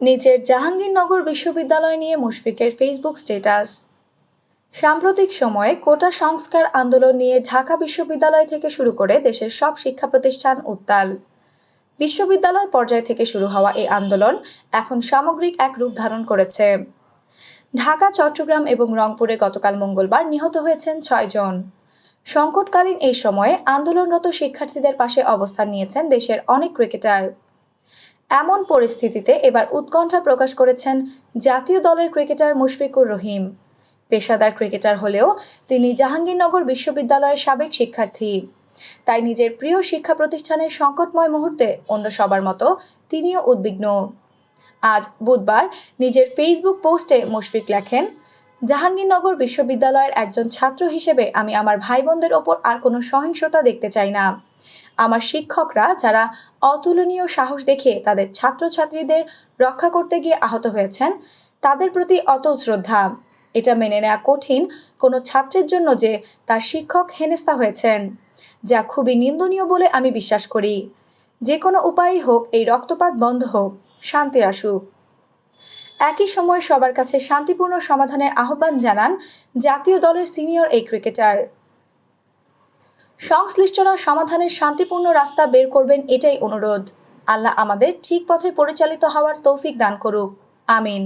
নিচের জাহাঙ্গীরনগর বিশ্ববিদ্যালয় নিয়ে মুশফিকের ফেসবুক স্ট্যাটাস। সাম্প্রতিক সময়ে কোটা সংস্কার আন্দোলন নিয়ে ঢাকা বিশ্ববিদ্যালয় থেকে শুরু করে দেশের সব শিক্ষা প্রতিষ্ঠান উত্তাল। বিশ্ববিদ্যালয় পর্যায় থেকে শুরু হওয়া এই আন্দোলন এখন সামগ্রিক এক রূপ ধারণ করেছে। ঢাকা, চট্টগ্রাম এবং রংপুরে গতকাল মঙ্গলবার নিহত হয়েছেন ছয়জন সংকটকালীন এই সময়ে আন্দোলনরত শিক্ষার্থীদের পাশে অবস্থান নিয়েছেন দেশের অনেক ক্রিকেটার। এমন পরিস্থিতিতে এবার উৎকণ্ঠা প্রকাশ করেছেন জাতীয় দলের ক্রিকেটার মুশফিকুর রহিম। পেশাদার ক্রিকেটার হলেও তিনি জাহাঙ্গীরনগর বিশ্ববিদ্যালয়ের সাবেক শিক্ষার্থী। তাই নিজের প্রিয় শিক্ষা প্রতিষ্ঠানের সংকটময় মুহূর্তে অন্য সবার মতো তিনিও উদ্বিগ্ন। আজ বুধবার নিজের ফেসবুক পোস্টে মুশফিক লেখেন জাহাঙ্গীরনগর বিশ্ববিদ্যালয়ের একজন ছাত্র হিসেবে আমি আমার ভাই বোনদের ওপর আর কোনো সহিংসতা দেখতে চাই না। আমার শিক্ষকরা যারা অতুলনীয় সাহস দেখে তাদের ছাত্রছাত্রীদের রক্ষা করতে গিয়ে আহত হয়েছেন, তাদের প্রতি অতল শ্রদ্ধা। এটা মেনে নেওয়া কঠিন কোনো ছাত্রের জন্য যে তার শিক্ষক হেনেস্তা হয়েছেন, যা খুবই নিন্দনীয় বলে আমি বিশ্বাস করি। যে কোনো উপায়ই হোক, এই রক্তপাত বন্ধ হোক। শান্তি আসুক। একই সময় সবার কাছে শান্তিপূর্ণ সমাধানের আহ্বান জানান জাতীয় দলের সিনিয়র এই ক্রিকেটার। সংশ্লিষ্টরা সমাধানের শান্তিপূর্ণ রাস্তা বের করবেন এটাই অনুরোধ। আল্লাহ আমাদের ঠিক পথে পরিচালিত হওয়ার তৌফিক দান করুক। আমিন।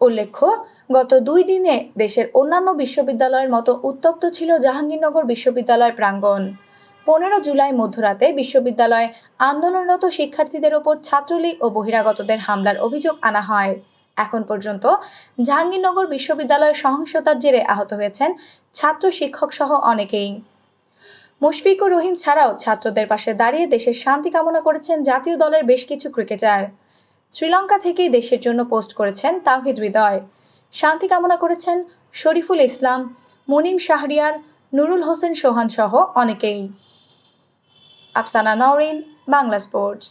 উল্লেখ্য, গত দুই দিনে দেশের অন্যান্য বিশ্ববিদ্যালয়ের মতো উত্তপ্ত ছিল জাহাঙ্গীরনগর বিশ্ববিদ্যালয় প্রাঙ্গণ। পনেরো জুলাই মধ্যরাতে বিশ্ববিদ্যালয়ে আন্দোলনরত শিক্ষার্থীদের ওপর ছাত্রলীগ ও বহিরাগতদের হামলার অভিযোগ আনা হয়। এখন পর্যন্ত জাহাঙ্গীরনগর বিশ্ববিদ্যালয়ের সহিংসতার জেরে আহত হয়েছেন ছাত্র শিক্ষক সহ অনেকেই। মুশফিকুর রহিম ছাড়াও ছাত্রদের পাশে দাঁড়িয়ে দেশের শান্তি কামনা করেছেন জাতীয় দলের বেশ কিছু ক্রিকেটার। শ্রীলঙ্কা থেকেই দেশের জন্য পোস্ট করেছেন তাহিদ হৃদয়। শান্তি কামনা করেছেন শরীফুল ইসলাম, মুনিম শাহরিয়ার, নুরুল হোসেন সোহান সহ অনেকেই। আফসানা নওরিন বাংলা স্পোর্টস